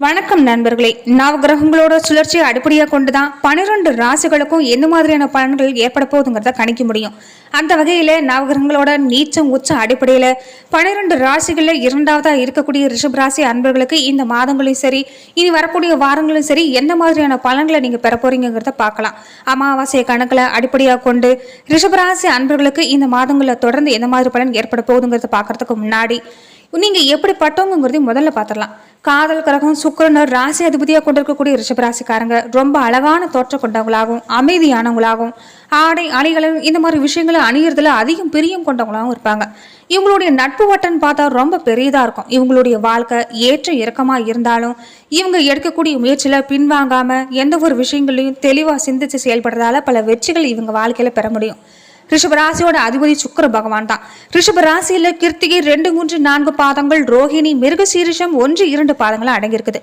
வணக்கம் நண்பர்களே. நவகிரகங்களோட சுழற்சியை அடிப்படையாக கொண்டு தான் பன்னிரெண்டு ராசிகளுக்கும் எந்த மாதிரியான பலன்கள் ஏற்பட போகுதுங்கிறத கணிக்க முடியும். அந்த வகையில் நவகிரகங்களோட நீச்சம் உச்சம் அடிப்படையில் பன்னிரெண்டு ராசிகளில் இரண்டாவதாக இருக்கக்கூடிய ரிஷப் ராசி அன்பர்களுக்கு இந்த மாதங்களையும் சரி இனி வரக்கூடிய வாரங்களும் சரி எந்த மாதிரியான பலன்களை நீங்கள் பெற போறீங்கிறத பார்க்கலாம். அமாவாசை கணக்கில் அடிப்படையாக கொண்டு ரிஷப் ராசி அன்பர்களுக்கு இந்த மாதங்களில் தொடர்ந்து எந்த மாதிரி பலன் ஏற்பட போகுதுங்கிறத பார்க்கறதுக்கு முன்னாடி நீங்கள் எப்படி பட்டவங்கிறதையும் முதல்ல பார்த்துடலாம். காதல் கிரகம் சுக்கரனர் ராசி அதிபதியாக கொண்டிருக்கக்கூடிய ரிஷபராசிக்காரங்க ரொம்ப அழகான தோற்றம் கொண்டவங்களாகவும் அமைதியானவங்களாகவும் ஆடை அணிகளும் இந்த மாதிரி விஷயங்களை அணியறதுல அதிகம் பிரியம் கொண்டவங்களாகவும் இருப்பாங்க. இவங்களுடைய நட்பு வட்டன் பார்த்தா ரொம்ப பெரியதாக இருக்கும். இவங்களுடைய வாழ்க்கை ஏற்ற இறக்கமாக இருந்தாலும் இவங்க எடுக்கக்கூடிய முயற்சியில் பின்வாங்காமல் எந்த ஒரு விஷயங்களையும் தெளிவாக சிந்திச்சு செயல்படுறதால பல வெற்றிகள் இவங்க வாழ்க்கையில் பெற முடியும். ரிஷபராசியோட அதிபதி சுக்கிர பகவான் தான். ரிஷபராசியில கிருத்திகை ரெண்டு மூன்று நான்கு பாதங்கள் ரோஹிணி மிருகசீரிஷம் ஒன்று இரண்டு பாதங்களும் அடங்கியிருக்குது.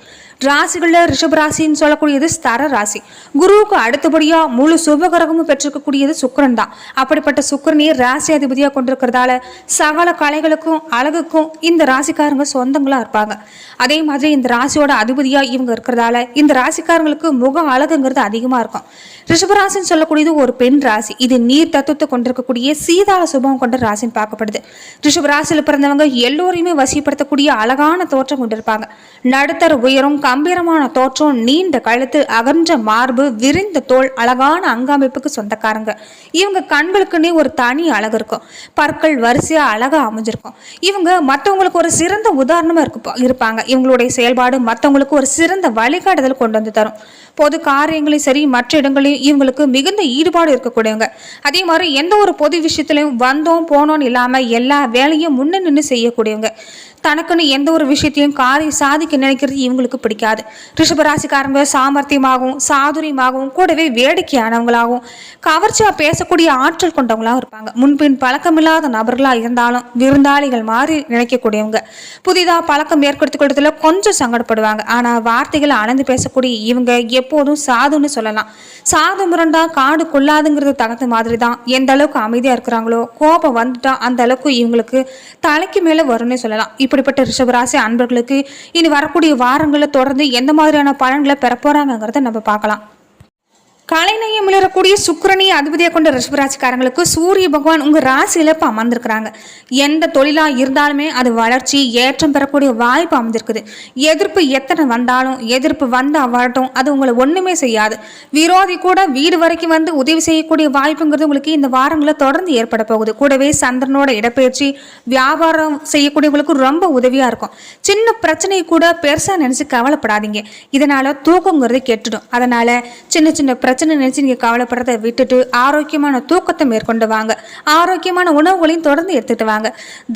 ராசிகள்ல ரிஷபராசின்னு சொல்லக்கூடியது ஸ்தர ராசி. குருவுக்கு அடுத்தபடியா முழு சுபகிரகமும் பெற்றிருக்கக்கூடியது சுக்கரன் தான். அப்படிப்பட்ட சுக்கரனையே ராசி அதிபதியா கொண்டிருக்கிறதால சகல கலைகளுக்கும் அழகுக்கும் இந்த ராசிக்காரங்க சொந்தங்களா இருப்பாங்க. அதே மாதிரி இந்த ராசியோட அதிபதியா இவங்க இருக்கிறதால இந்த ராசிக்காரங்களுக்கு முக அழகுங்கிறது அதிகமா இருக்கும். ரிஷபராசின்னு சொல்லக்கூடியது ஒரு பெண் ராசி. இது நீர் தத்துவத்தை கொண்டிருக்கக்கூடிய சீதாள சுபம் கொண்ட ராசின்னு பார்க்கப்படுது. ரிஷபராசியில் பிறந்தவங்க எல்லோரையுமே வசிப்படுத்தக்கூடிய அழகான தோற்றம் கொண்டிருப்பாங்க. நடுத்தர உயரம் கம்பீரமான தோற்றம் நீண்ட கழுத்து அகன்ற மார்பு விரிந்த தோல் அழகான அங்கமைப்புக்கு சொந்தக்காரங்க. இவங்க கண்களுக்குன்னே ஒரு தனி அழகு இருக்கும். பற்கள் வரிசையா அழகா அமைஞ்சிருக்கும். இவங்க மற்றவங்களுக்கு ஒரு சிறந்த உதாரணமா இருக்கு இருப்பாங்க. இவங்களுடைய செயல்பாடு மற்றவங்களுக்கு ஒரு சிறந்த வழிகாட்டுதல் கொண்டு வந்து தரும். பொது காரியங்களையும் சரி மற்ற இடங்களையும் இவங்களுக்கு மிகுந்த ஈடுபாடு இருக்கக்கூடியவங்க. அதே மாதிரி எந்த ஒரு பொது விஷயத்துலையும் வந்தோம் போனோம்னு இல்லாமல் எல்லா வேலையும் முன்ன நின்று செய்யக்கூடியவங்க. தனக்குன்னு எந்த ஒரு விஷயத்தையும் காரி சாதிக்க நினைக்கிறது இவங்களுக்கு பிடிக்காது. ரிஷபராசிக்காரங்க சாமர்த்தியமாகவும் சாதுரியமாகவும் கூடவே வேடிக்கையானவங்களாகவும் கவர்ச்சியாக பேசக்கூடிய ஆற்றல் கொண்டவங்களாகவும் இருப்பாங்க. முன்பின் பழக்கமில்லாத நபர்களாக இருந்தாலும் விருந்தாளிகள் மாதிரி நினைக்கக்கூடியவங்க. புதிதாக பழக்கம் ஏற்படுத்திக் கொள்றதுல கொஞ்சம் சங்கடப்படுவாங்க. ஆனால் வார்த்தைகளை அளந்து பேசக்கூடிய இவங்க எப்போதும் சாதுன்னு சொல்லலாம். சாது முரண்டா காடு கொள்ளாதுங்கிறது தகுந்த மாதிரி தான் எந்த அளவுக்கு அமைதியாக இருக்கிறாங்களோ கோபம் வந்துட்டா அந்த அளவுக்கு இவங்களுக்கு தலைக்கு மேலே வரும்னு சொல்லலாம். இப்படிப்பட்ட ரிஷபராசி அன்பர்களுக்கு இனி வரக்கூடிய வாரங்களில் தொடர்ந்து எந்த மாதிரியான பலன்களை பெற போறாங்கிறத நம்ம பார்க்கலாம். கலைநயம் மிளறக்கூடிய சுக்கரனையும் அதிபதியாக கொண்ட ரிஷபராசிக்காரங்களுக்கு சூரிய பகவான் உங்கள் ராசியில் இப்போ அமர்ந்திருக்கிறாங்க. எந்த தொழிலாக இருந்தாலுமே அது வளர்ச்சி ஏற்றம் பெறக்கூடிய வாய்ப்பு அமைந்திருக்குது. எதிர்ப்பு எத்தனை வந்தாலும் எதிர்ப்பு வந்து வரட்டும் அது உங்களை ஒன்றுமே செய்யாது. விரோதி கூட வீடு வரைக்கும் வந்து உதவி செய்யக்கூடிய வாய்ப்புங்கிறது உங்களுக்கு இந்த வாரங்களில் தொடர்ந்து ஏற்பட போகுது. கூடவே சந்திரனோட இடப்பெயர்ச்சி வியாபாரம் செய்யக்கூடியவங்களுக்கு ரொம்ப உதவியாக இருக்கும். சின்ன பிரச்சனை கூட பெருசாக நினச்சி கவலைப்படாதீங்க. இதனால் தூக்கங்கிறது கெட்டுடும். அதனால் சின்ன சின்ன பிரச்சனை பிரச்சனை நினைச்சு நீங்க கவலைப்படுறதை விட்டுட்டு ஆரோக்கியமான தூக்கத்தை மேற்கொண்டு வாங்க. ஆரோக்கியமான உணவுகளையும் தொடர்ந்து எடுத்துட்டு வாங்க.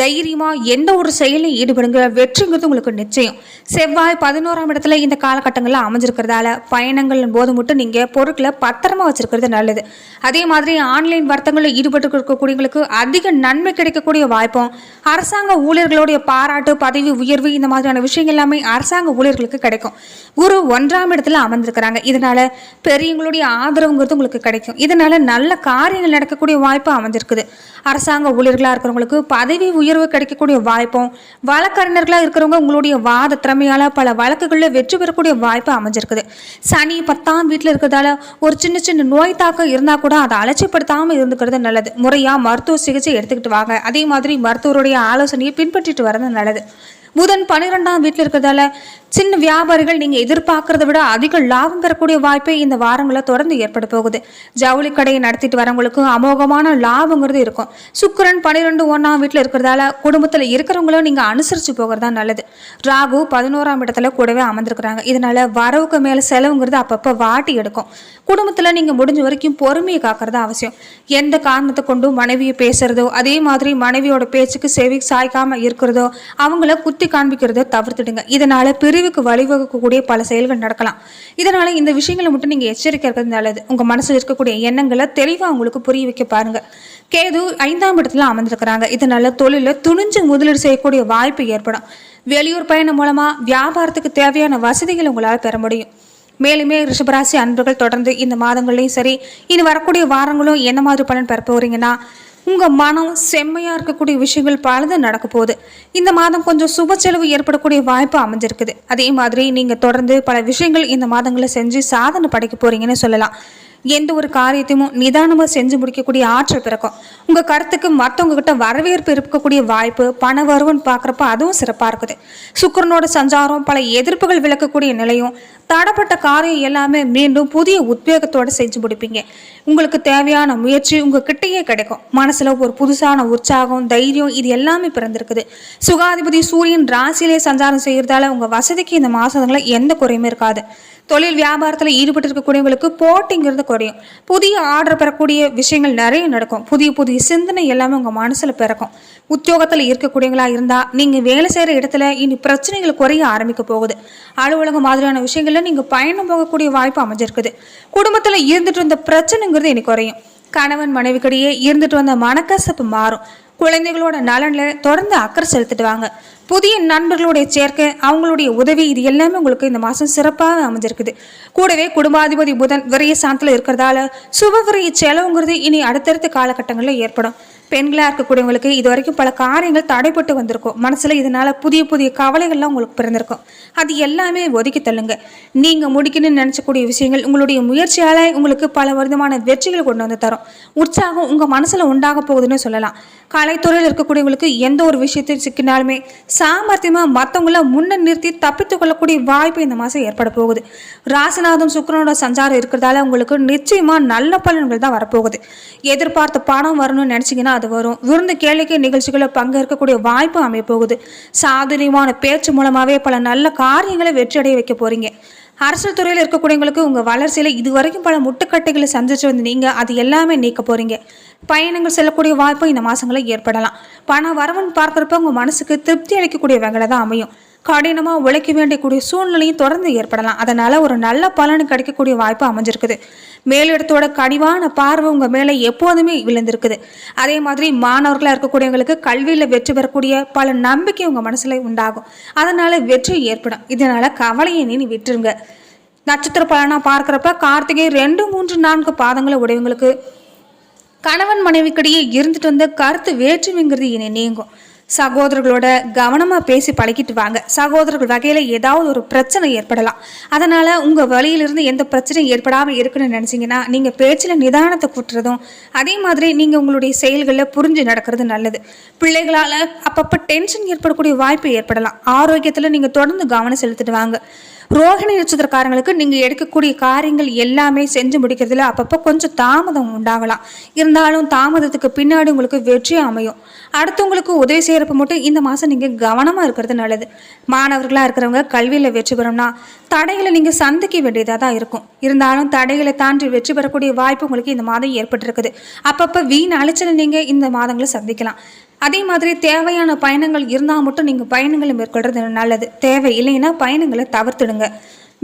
தைரியமா எந்த ஒரு செயலையும் ஈடுபடுங்க. வெற்றிங்கிறது உங்களுக்கு நிச்சயம். செவ்வாய் பதினோராம் இடத்துல இந்த காலகட்டங்களில் அமைஞ்சிருக்கிறதால பயணங்கள் போது மட்டும் நீங்க பொருட்களை பத்திரமா வச்சிருக்கிறது நல்லது. அதே மாதிரி ஆன்லைன் வர்த்தகங்களில் ஈடுபட்டு இருக்கக்கூடியவங்களுக்கு அதிக நன்மை கிடைக்கக்கூடிய வாய்ப்பும் அரசாங்க ஊழியர்களுடைய பாராட்டு பதவி உயர்வு இந்த மாதிரியான விஷயங்கள் எல்லாமே அரசாங்க ஊழியர்களுக்கு கிடைக்கும். குரு ஒன்றாம் இடத்துல அமர்ந்திருக்கிறாங்க. இதனால பெரியவங்களுடைய ஆதரவுங்கிறது உங்களுக்கு கிடைக்கும். இதனால நல்ல காரியங்கள் நடக்கக்கூடிய வாய்ப்பு அமைஞ்சிருக்குது. அரசாங்க ஊழியர்களாக இருக்கிறவங்களுக்கு பதவி உயர்வு கிடைக்கக்கூடிய வாய்ப்பும் வழக்கறிஞர்களாக இருக்கிறவங்க உங்களுடைய வாத திறமையால் பல வழக்குகளில் வெற்றி பெறக்கூடிய வாய்ப்பு அமைஞ்சிருக்குது. சனி பத்தாம் வீட்டில் இருக்கிறதால ஒரு சின்ன சின்ன நோய் தாக்கம் இருந்தால் கூட அதை அலட்சியப்படுத்தாமல் இருந்துக்கிறது நல்லது. முறையாக மருத்துவ சிகிச்சை எடுத்துக்கிட்டு வாங்க. அதே மாதிரி மருத்துவருடைய ஆலோசனையை பின்பற்றிட்டு வரது நல்லது. புதன் பன்னிரெண்டாம் வீட்டில் இருக்கிறதால சின்ன வியாபாரிகள் நீங்கள் எதிர்பார்க்கறத விட அதிக லாபம் பெறக்கூடிய வாய்ப்பை இந்த வாரங்களில் தொடர்ந்து ஏற்பட போகுது. ஜவுளி கடையை நடத்திட்டு வரவங்களுக்கு அமோகமான லாபங்கிறது இருக்கும். சுக்கிரன் பன்னிரெண்டு ஒன்றாம் வீட்டில் இருக்கிறதால குடும்பத்தில் இருக்கிறவங்களும் நீங்கள் அனுசரித்து போகிறது தான் நல்லது. ராகு பதினோராம் இடத்துல கூடவே அமர்ந்திருக்கிறாங்க. இதனால வரவுக்கு மேலே செலவுங்கிறது அப்பப்போ வாட்டி எடுக்கும். குடும்பத்தில் நீங்கள் முடிஞ்ச வரைக்கும் பொறுமையை காக்கிறது அவசியம். எந்த காரணத்தை கொண்டும் மனைவியை பேசுறதோ அதே மாதிரி மனைவியோட பேச்சுக்கு செவி சாய்க்காம இருக்கிறதோ அவங்கள குத்தி காண்பிக்கிறத தவிர்த்துடுங்க. இதனால பிரிவுக்கு வழிவகுக்கக்கூடிய பல செயல்கள் நடக்கலாம். இதனால இந்த விஷயங்களை மட்டும் நீங்க எச்சரிக்கை இருக்கிறது நல்லது. உங்க மனசில் இருக்கக்கூடிய எண்ணங்களை தெளிவா உங்களுக்கு புரிய வைக்க பாருங்க. கேது ஐந்தாம் இடத்துல அமர்ந்திருக்கிறாங்க. இதனால தொழில துணிஞ்சு முதலீடு செய்யக்கூடிய வாய்ப்பு ஏற்படும். வெளியூர் பயணம் மூலமா வியாபாரத்துக்கு தேவையான வசதிகள் உங்களால் பெற முடியும். மேலுமே ரிஷபராசி அன்பர்கள் தொடர்ந்து இந்த மாதங்கள்லையும் சரி இனி வரக்கூடிய வாரங்களும் என்ன மாதிரி பலன் பெற போறீங்கன்னா உங்கள் மனம் செம்மையாக இருக்கக்கூடிய விஷயங்கள் பலது நடக்க போகுது. இந்த மாதம் கொஞ்சம் சுப செலவு ஏற்படக்கூடிய வாய்ப்பு அமைஞ்சிருக்குது. அதே மாதிரி நீங்கள் தொடர்ந்து பல விஷயங்கள் இந்த மாதங்களில் செஞ்சு சாதனை படைக்க போகிறீங்கன்னு சொல்லலாம். எந்த ஒரு காரியத்தையும் நிதானமாக செஞ்சு முடிக்கக்கூடிய ஆற்றல் பிறக்கும். உங்கள் கருத்துக்கு மற்றவங்க கிட்ட வரவேற்பு இருக்கக்கூடிய வாய்ப்பு பண வருவன்னு பார்க்குறப்ப அதுவும் சிறப்பாக இருக்குது. சுக்கிரனோட சஞ்சாரம் பல எதிர்ப்புகள் விளக்கக்கூடிய நிலையும் தடப்பட்ட காரியம் எல்லாமே மீண்டும் புதிய உத்வேகத்தோடு செஞ்சு முடிப்பீங்க. உங்களுக்கு தேவையான முயற்சி உங்கள் கிட்டேயே கிடைக்கும். மனசில் ஒரு புதுசான உற்சாகம் தைரியம் இது எல்லாமே பிறந்திருக்குது. சுகாதிபதி சூரியன் ராசியிலே சஞ்சாரம் செய்கிறதால உங்கள் வசதிக்கு இந்த மாதங்களில் எந்த குறையுமே இருக்காது. தொழில் வியாபாரத்தில் ஈடுபட்டு இருக்கக்கூடியவங்களுக்கு போட்டிங்கிறது குறையும். புதிய ஆர்டர் பெறக்கூடிய விஷயங்கள் நிறைய நடக்கும். புதிய புதிய சிந்தனை எல்லாமே உங்கள் மனசில் பிறக்கும். உத்தியோகத்தில் இருக்கக்கூடியவங்களா இருந்தால் நீங்கள் வேலை செய்கிற இடத்துல இனி பிரச்சனைகள் குறைய ஆரம்பிக்க போகுது. அலுவலகம் மாதிரியான விஷயங்களில் நீங்கள் பயணம் போகக்கூடிய வாய்ப்பு அமைஞ்சிருக்குது. குடும்பத்தில் இருந்துட்டு இருந்த பிரச்சனைங்கிறது இனி குறையும். கணவன் மனைவிக்கிடையே இருந்துட்டு வந்த மனக்கசப்பு மாறும். குழந்தைகளோட நலனில் தொடர்ந்து அக்கறை செலுத்திட்டு வாங்க புதிய நண்பர்களுடைய சேர்க்கை அவங்களுடைய உதவி இது எல்லாமே உங்களுக்கு இந்த மாதம் சிறப்பாக அமைஞ்சிருக்குது. கூடவே குடும்பாதிபதி புதன் விரைய சாந்தத்தில் இருக்கிறதால சுப விரைய செலவுங்கிறது இனி அடுத்தடுத்த காலகட்டங்களில் ஏற்படும். பெண்களாக இருக்கக்கூடியவங்களுக்கு இது வரைக்கும் பல காரியங்கள் தடைப்பட்டு வந்திருக்கும். மனசில் இதனால் புதிய புதிய கவலைகள்லாம் உங்களுக்கு பிறந்திருக்கும். அது எல்லாமே ஒதுக்கி தள்ளுங்க. நீங்கள் முடிக்கணும்னு நினச்சக்கூடிய விஷயங்கள் உங்களுடைய முயற்சியால் உங்களுக்கு பல விதமான வெற்றிகள் கொண்டு வந்து தரும். உற்சாகம் உங்கள் மனசில் உண்டாக போகுதுன்னு சொல்லலாம். கலைத்துறையில் இருக்கக்கூடியவங்களுக்கு எந்த ஒரு விஷயத்தை சிக்கினாலுமே சாமர்த்தியமாக மற்றவங்கள முன்ன நிறுத்தி தப்பித்து கொள்ளக்கூடிய வாய்ப்பு இந்த மாதம் ஏற்பட போகுது. ராசிநாதம் சுக்கரனோட சஞ்சாரம் இருக்கிறதால உங்களுக்கு நிச்சயமாக நல்ல பலன்கள் தான் வரப்போகுது. எதிர்பார்த்த பணம் வரணும்னு நினச்சிங்கன்னா அது வரும். விருந்து கேளிக்கை நிகழ்ச்சிகளில் பங்கேற்கக்கூடிய வாய்ப்பு அமையப்போகுது. சாதுரியமான பேச்சு மூலமாகவே பல நல்ல காரியங்களை வெற்றியடைய வைக்க போகிறீங்க அரசியல் துறையில் இருக்கக்கூடியவங்களுக்கு உங்கள் வளர்ச்சியில் இது வரைக்கும் பல முட்டுக்கட்டைகளை சந்திச்சு வந்து நீங்கள் அது எல்லாமே நீக்க போகிறீங்க பயணங்கள் செல்லக்கூடிய வாய்ப்பு இந்த மாதங்களில் ஏற்படலாம். பண வரவன் பார்க்குறப்ப உங்கள் மனசுக்கு திருப்தி அளிக்கக்கூடிய வகையில் தான் அமையும். கடினமாக உழைக்க வேண்டியக்கூடிய சூழ்நிலையும் தொடர்ந்து ஏற்படலாம். அதனால் ஒரு நல்ல பலன் கிடைக்கக்கூடிய வாய்ப்பு அமைஞ்சிருக்குது. மேலிடத்தோட கடிவான பார்வை உங்கள் மேலே எப்போதுமே விழுந்திருக்குது. அதே மாதிரி மாணவர்களாக இருக்கக்கூடியவங்களுக்கு கல்வியில் வெற்றி பெறக்கூடிய பல நம்பிக்கை உங்கள் மனசில் உண்டாகும். அதனால் வெற்றி ஏற்படும். இதனால் கவலையை நீ விட்டுருங்க. நட்சத்திர பலனாக பார்க்குறப்ப கார்த்திகை ரெண்டு மூன்று நான்கு பாதங்களை உடையவங்களுக்கு கணவன் மனைவிக்கிடையே இருந்துட்டு வந்த கருத்து வேற்றுமைங்கிறது இனி நீங்கும். சகோதரர்களோட கவனமாக பேசி பழகிட்டு வாங்க. சகோதரர்கள் வகையில் ஏதாவது ஒரு பிரச்சனை ஏற்படலாம். அதனால் உங்கள் வழியிலிருந்து எந்த பிரச்சனையும் ஏற்படாமல் இருக்குன்னு நினச்சிங்கன்னா நீங்கள் பேச்சில் நிதானத்தை கூட்டுறதும் அதே மாதிரி நீங்கள் உங்களுடைய செயல்களில் புரிஞ்சு நடக்கிறது நல்லது. பிள்ளைகளால் அப்பப்போ டென்ஷன் ஏற்படக்கூடிய வாய்ப்பு ஏற்படலாம். ஆரோக்கியத்தில் நீங்கள் தொடர்ந்து கவனம் செலுத்திட்டு வாங்க. ரோஹிணி நட்சத்திரக்காரங்களுக்கு நீங்கள் எடுக்கக்கூடிய காரியங்கள் எல்லாமே செஞ்சு முடிக்கிறதுல அப்பப்போ கொஞ்சம் தாமதம் உண்டாகலாம். இருந்தாலும் தாமதத்துக்கு பின்னாடி உங்களுக்கு வெற்றி அமையும். அடுத்தவங்களுக்கு உதவி செய்கிறப்ப மட்டும் இந்த மாதம் நீங்கள் கவனமாக இருக்கிறது நல்லது. மாணவர்களாக இருக்கிறவங்க கல்வியில் வெற்றி பெறணும்னா தடைகளை நீங்கள் சந்திக்க வேண்டியதாக தான் இருக்கும். இருந்தாலும் தடைகளை தாண்டி வெற்றி பெறக்கூடிய வாய்ப்பு உங்களுக்கு இந்த மாதம் ஏற்பட்டிருக்குது. அப்பப்போ வீண் அலைச்சலை நீங்கள் இந்த மாதங்களை சந்திக்கலாம். அதே மாதிரி தேவையான பயணங்கள் இருந்தால் மட்டும் நீங்கள் பயணங்களை மேற்கொள்றது நல்லது. தேவை இல்லைன்னா பயணங்களை தவிர்த்துடுங்க.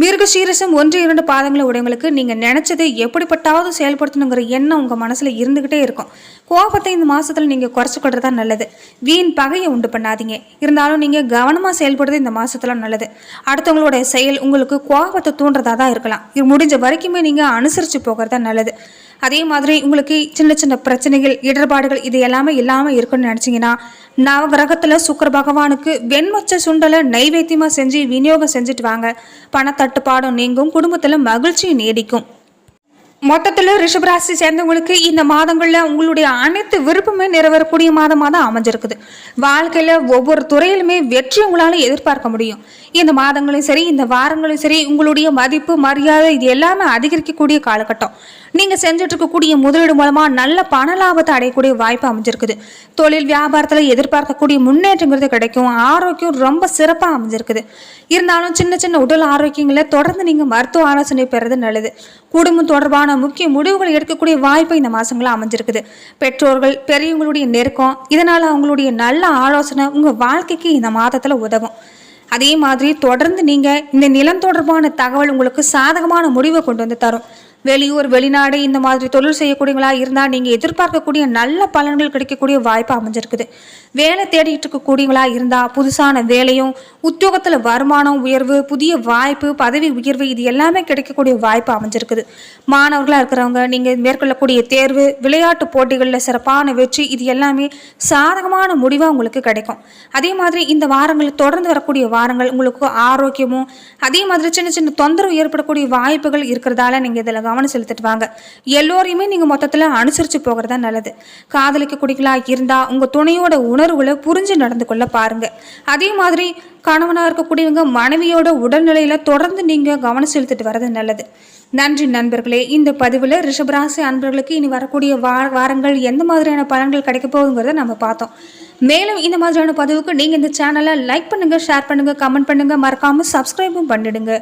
மிருக சீரசம் ஒன்று இரண்டு பாதங்களை உடையவங்களுக்கு நீங்கள் நினச்சதை எப்படிப்பட்டாவது செயல்படுத்தணுங்கிற எண்ணம் உங்கள் மனசில் இருந்துக்கிட்டே இருக்கும். கோபத்தை இந்த மாதத்தில் நீங்கள் குறைச்சிக்கொள்றதா நல்லது. வீண் பகையை உண்டு பண்ணாதீங்க. இருந்தாலும் நீங்கள் கவனமாக செயல்படுறது இந்த மாதத்தில் நல்லது. அடுத்தவங்களுடைய செயல் உங்களுக்கு கோபத்தை தூண்டுறதா தான் இருக்கலாம். இது முடிஞ்ச வரைக்குமே நீங்கள் அனுசரித்து போகிறதா நல்லது. அதே மாதிரி உங்களுக்கு சின்ன சின்ன பிரச்சனைகள் இடர்பாடுகள் இது எல்லாமே இல்லாமல் இருக்குன்னு நினச்சிங்கன்னா நவகிரகத்தில் சுக்கர பகவானுக்கு வெண்மச்ச சுண்டலை நைவேத்தியமாக செஞ்சு விநியோகம் செஞ்சுட்டு வாங்க. பணத்தட்டுப்பாடும் நீங்கும் குடும்பத்தில் மகிழ்ச்சியும் நீடிக்கும். மொத்தத்தில் ரிஷபராசி சேர்ந்தவங்களுக்கு இந்த மாதங்களில் உங்களுடைய அனைத்து விருப்பமே நிறைவேறக்கூடிய மாதமாக தான் அமைஞ்சிருக்குது. வாழ்க்கையில் ஒவ்வொரு துறையிலுமே வெற்றி உங்களால் எதிர்பார்க்க முடியும். இந்த மாதங்களும் சரி இந்த வாரங்களும் சரி உங்களுடைய மதிப்பு மரியாதை இது எல்லாமே அதிகரிக்கக்கூடிய காலகட்டம். நீங்கள் செஞ்சுட்டு இருக்கக்கூடிய முதலீடு மூலமாக நல்ல பண லாபத்தை அடையக்கூடிய வாய்ப்பு அமைஞ்சிருக்குது. தொழில் வியாபாரத்தில் எதிர்பார்க்கக்கூடிய முன்னேற்றங்கிறது கிடைக்கும். ஆரோக்கியம் ரொம்ப சிறப்பாக அமைஞ்சிருக்குது. இருந்தாலும் சின்ன சின்ன உடல் ஆரோக்கியங்களை தொடர்ந்து நீங்கள் மருத்துவ ஆலோசனை பெறது நல்லது. குடும்பம் தொடர்பான முக்கிய முடிவுகள் எடுக்கக்கூடிய வாய்ப்பு இந்த மாதங்களில் அமைஞ்சிருக்குது. பெற்றோர்கள் பெரியவங்களுடைய நெருக்கம் இதனால் அவங்களுடைய நல்ல ஆலோசனை உங்கள் வாழ்க்கைக்கு இந்த மாதத்தில் உதவும். அதே மாதிரி தொடர்ந்து நீங்கள் இந்த நிலம் தொடர்பான தகவல் உங்களுக்கு சாதகமான முடிவை கொண்டு வந்து தரும். வெளியூர் வெளிநாடு இந்த மாதிரி தொழில் செய்யக்கூடியவங்களா இருந்தால் நீங்கள் எதிர்பார்க்கக்கூடிய நல்ல பலன்கள் கிடைக்கக்கூடிய வாய்ப்பு அமைஞ்சிருக்குது. வேலை தேடிட்டு இருக்கக்கூடியவங்களா இருந்தால் புதுசான வேலையும் உத்தியோகத்தில் வருமானம் உயர்வு புதிய வாய்ப்பு பதவி உயர்வு இது எல்லாமே கிடைக்கக்கூடிய வாய்ப்பு அமைஞ்சிருக்குது. மாணவர்களாக இருக்கிறவங்க நீங்கள் மேற்கொள்ளக்கூடிய தேர்வு விளையாட்டு போட்டிகளில் சிறப்பான வெற்றி இது எல்லாமே சாதகமான முடிவாக உங்களுக்கு கிடைக்கும். அதே மாதிரி இந்த வாரங்கள் தொடர்ந்து வரக்கூடிய வாரங்கள் உங்களுக்கு ஆரோக்கியமும் அதே மாதிரி சின்ன சின்ன தொந்தரவு ஏற்படக்கூடிய வாய்ப்புகள் இருக்கிறதால நீங்கள் இதில் கவனம் செலுத்திட்டு வாங்க எல்லோரையுமே நீங்கள் மொத்தத்தில் அனுசரித்து போகிறது தான் நல்லது காதலிக்கக்கூடியங்களா இருந்தால் உங்கள் துணையோட உணர்வுகளை புரிஞ்சு நடந்து கொள்ள பாருங்கள் அதே மாதிரி கணவனாக இருக்கக்கூடியவங்க மனைவியோட உடல்நிலையில் தொடர்ந்து நீங்கள் கவனம் செலுத்திட்டு வர்றது நல்லது. நன்றி நண்பர்களே. இந்த பதிவில் ரிஷபராசி அன்பர்களுக்கு இனி வரக்கூடிய வா வாரங்கள் எந்த மாதிரியான பலன்கள் கிடைக்க போகுங்கிறத நம்ம பார்த்தோம். மேலும் இந்த மாதிரியான பதிவுக்கு நீங்கள் இந்த சேனலை லைக் பண்ணுங்கள் ஷேர் பண்ணுங்கள் கமெண்ட் பண்ணுங்கள் மறக்காமல் சப்ஸ்கிரைபும் பண்ணிடுங்க.